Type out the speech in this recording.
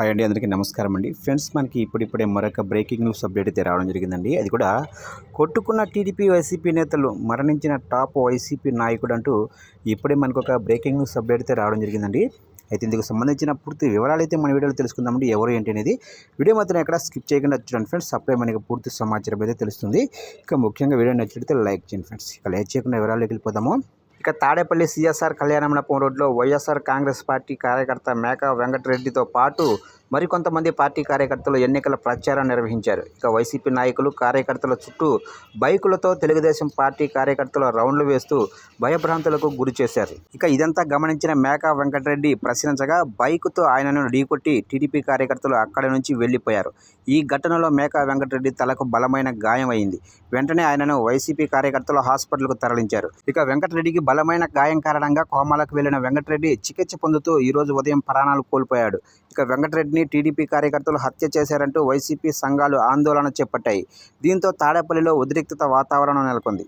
Hi అండి అందరికీ నమస్కారం అండి. ఫ్రెండ్స్ మనకి ఇప్పుడిప్పుడే మరొక బ్రేకింగ్ న్యూస్ అప్డేట్ అయితే రావడం జరిగిందండి. అది కూడా కొట్టుకున్న టీడీపీ వైసీపీ నేతలు మరణించిన టాప్ వైసీపీ నాయకుడు అంటూ ఇప్పుడే మనకు ఒక బ్రేకింగ్ న్యూస్ అప్డేట్ అయితే రావడం జరిగిందండి. అయితే ఇందుకు సంబంధించిన పూర్తి వివరాలు అయితే మన వీడియోలో తెలుసుకుందామండి. ఎవరు ఏంటి అనేది వీడియో మాత్రం ఎక్కడ స్కిప్ చేయకుండా చూడండి ఫ్రెండ్స్. అప్పుడే మనకి పూర్తి సమాచారం అయితే తెలుస్తుంది. ఇక ముఖ్యంగా వీడియో నచ్చితే లైక్ చేయండి ఫ్రెండ్స్. ఇక లైక్ చేయకుండా వివరాలు వెళ్ళిపోదాము. ఇక తాడేపల్లి సీఎస్ఆర్ కళ్యాణమండపం రోడ్లో వైఎస్ఆర్ కాంగ్రెస్ పార్టీ కార్యకర్త మేక వెంకటరెడ్డితో పాటు మరికొంతమంది పార్టీ కార్యకర్తలు ఎన్నికల ప్రచారం నిర్వహించారు. ఇక వైసీపీ నాయకులు కార్యకర్తల చుట్టూ బైకులతో తెలుగుదేశం పార్టీ కార్యకర్తలు రౌండ్లు వేస్తూ భయభ్రాంతులకు గురి చేశారు. ఇక ఇదంతా గమనించిన మేకా వెంకటరెడ్డి ప్రశ్నించగా బైకుతో ఆయనను ఢీకొట్టి టీడీపీ కార్యకర్తలు అక్కడి నుంచి వెళ్ళిపోయారు ఈ ఘటనలో మేకా వెంకటరెడ్డి తలకు బలమైన గాయం అయింది వెంటనే ఆయనను వైసీపీ కార్యకర్తలు హాస్పిటల్కు తరలించారు. ఇక వెంకటరెడ్డికి బలమైన గాయం కారణంగా కోమాలకు వెళ్ళిన వెంకటరెడ్డి చికిత్స పొందుతూ ఈ రోజు ఉదయం ప్రాణాలు కోల్పోయాడు. ఇక వెంకటరెడ్డిని టీడీపీ కార్యకర్తలు హత్య చేశారంటూ వైసీపీ సంఘాలు ఆందోళన చేపట్టాయి. దీంతో తాడేపల్లిలో ఉద్రిక్తత వాతావరణం నెలకొంది.